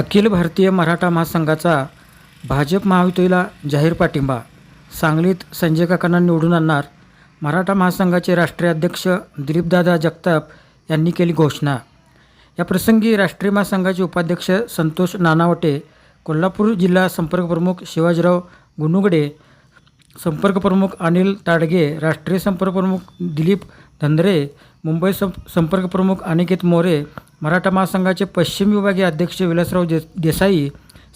अखिल भारतीय मराठा महासंघाचा भाजप महायुतीला जाहीर पाठिंबा. सांगलीत संजय काकांना निवडून आणणार मराठा महासंघाचे राष्ट्रीय अध्यक्ष दिलीपदादा जगताप यांनी केली घोषणा. या प्रसंगी राष्ट्रीय महासंघाचे उपाध्यक्ष संतोष नानावटे कोल्हापूर जिल्हा संपर्कप्रमुख शिवाजीराव गुनुगडे संपर्क प्रमुख अनिल ताडगे राष्ट्रीय संपर्क प्रमुख दिलीप धंद्रे मुंबई सं संपर्क प्रमुख अनिकेत मोरे मराठा महासंघाचे पश्चिम विभागीय अध्यक्ष विलासराव दे देसाई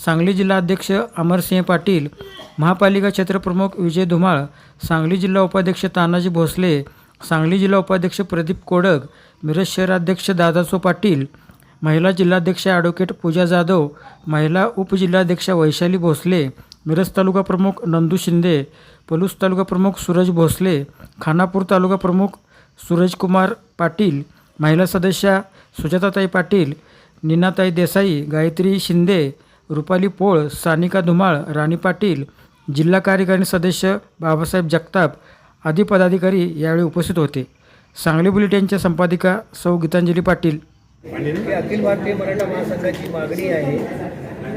सांगली जिल्हा अध्यक्ष अमरसिंह पाटील महापालिका क्षेत्रप्रमुख विजय धुमाळ सांगली जिल्हा उपाध्यक्ष तानाजी भोसले सांगली जिल्हा उपाध्यक्ष प्रदीप कोडक मिरज शहराध्यक्ष दादासो पाटील महिला जिल्हाध्यक्ष ॲडव्होकेट पूजा जाधव महिला उपजिल्हाध्यक्ष वैशाली भोसले मिरज तालुका प्रमुख नंदू शिंदे पलूस तालुका प्रमुख सूरज भोसले खानापूर तालुका प्रमुख सूरजकुमार पाटील महिला सदस्या सुजाताताई पाटील नीनाताई देसाई गायत्री शिंदे रुपाली पोळ सानिका धुमाळ राणी पाटील जिल्हा कार्यकारिणी सदस्य बाबासाहेब जगताप आदी पदाधिकारी यावेळी उपस्थित होते. सांगली बुलेटिनच्या संपादिका सौ गीतांजली पाटील. अखिल भारतीय मराठा महासंघाची मागणी आहे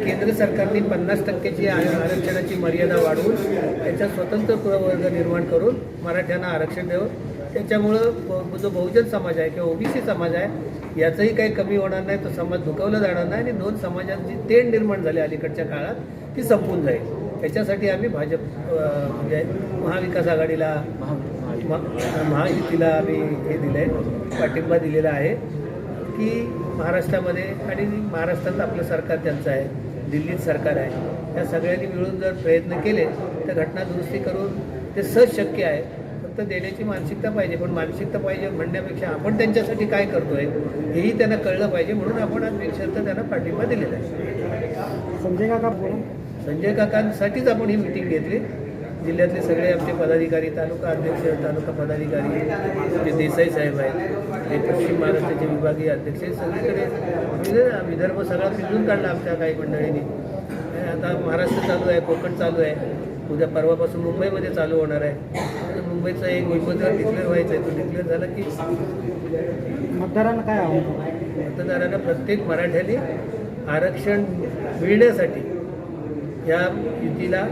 केंद्र सरकारने पन्नास टक्क्याची आरक्षणाची मर्यादा वाढवून त्याचा स्वतंत्र प्रवर्ग निर्माण करून मराठ्यांना आरक्षण देऊन त्याच्यामुळं ब- जो बहुजन समाज आहे किंवा ओबीसी समाज आहे याचंही काही कमी होणार नाही तो समाज दुखावला जाणार नाही आणि दोन समाजांची तेढ निर्माण झाली अलीकडच्या काळात ती संपून जाईल. त्याच्यासाठी आम्ही भाजप म्हणजे महाविकास आघाडीला महा- महायुतीला आम्ही हे दिलं आहे पाठिंबा दिलेला आहे की महाराष्ट्रामध्ये आणि महाराष्ट्रात आपलं सरकार त्यांचं आहे दिल्लीत सरकार आहे. या सगळ्यांनी मिळून जर प्रयत्न केले तर घटना दुरुस्ती करून ते सहज शक्य आहे. फक्त देण्याची मानसिकता पाहिजे पण मानसिकता पाहिजे म्हणण्यापेक्षा आपण त्यांच्यासाठी काय करतोय हेही त्यांना कळलं पाहिजे म्हणून आपण आज बिनशर्त त्यांना पाठिंबा दिलेला आहे. संजय काका बोला संजय काकांसाठीच आपण ही मिटिंग घेतली. जिल्ह्यातले सगळे आमचे पदाधिकारी तालुका अध्यक्ष तालुका पदाधिकारी जे देसाई साहेब आहेत हे पश्चिम महाराष्ट्राचे विभागीय अध्यक्ष सगळीकडे विदर्भ सगळा पिंजून काढला आमच्या काही मंडळींनी. आता महाराष्ट्र चालू आहे कोकण चालू आहे. उद्या परवापासून मुंबईमध्ये चालू होणार आहे. मुंबईचा एक उमेदवार डिक्लेअर व्हायचा आहे तो डिक्लेअर झाला की मतदारांना काय आव्हान मतदारांना प्रत्येक मराठ्याने आरक्षण मिळण्यासाठी या युतीला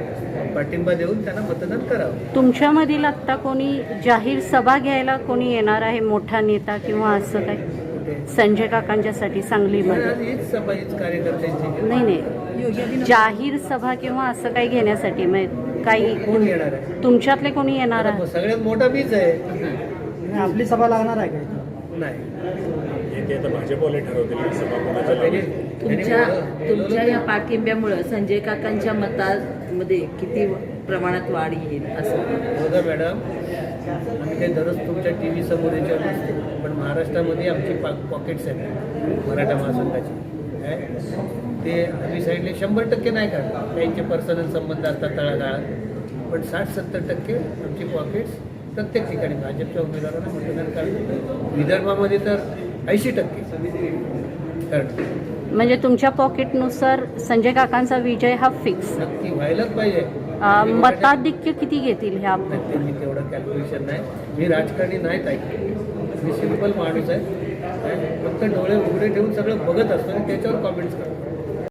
पाठिंबा देऊन त्यांना मतदान करावं. तुमच्यामधील आत्ता कोणी जाहीर सभा घ्यायला कोणी येणार आहे? मोठा नेता किंवा असं काही संजय काकांच्यासाठी सांगलीमध्ये हीच कार्यकर्त्यांची. नाही नाही. जाहीर सभा किंवा असं काही घेण्यासाठी मग काही कोण येणार आहे? तुमच्यातले कोणी येणार आहे? सगळ्यात मोठा मीच आहे. आपली सभा लागणार आहे का नाही. ते आता भाजपवाले ठरवतील की सभा कोणाच्या त्यांनी- लावतील. त्यांनी तुमच्या तुमच्या या पाठिंब्यामुळं संजय काकांच्या मतामध्ये किती प्रमाणात वाढ येईल असं? बघा मॅडम आम्ही काही दररोज तुमच्या टी व्ही समोर याच्यावर नसतो पण महाराष्ट्रामध्ये आमची पा पॉकेट्स आहेत मराठा महासंघाची. ते आम्ही साईडले शंभर टक्के नाही काढत त्यांचे पर्सनल संबंध असतात तळागाळात. पण साठ सत्तर टक्के आमची पॉकेट्स प्रत्येक ठिकाणी भाजपच्या उमेदवारांना मतदान काढतात विदर्भामध्ये तर ऐंशी टक्के. म्हणजे तुमच्या पॉकेटनुसार संजय काकांचा विजय हा फिक्स नक्की व्हायलाच पाहिजे. मताधिक्य किती घेतील ह्या तेवढं कॅल्क्युलेशन नाही. मी राजकारणी नाहीत ऐकले मी सिंपल माणूस आहे? फक्त डोळे उघडे ठेवून सगळं बघत असतो आणि त्याच्यावर कॉमेंट्स करतो.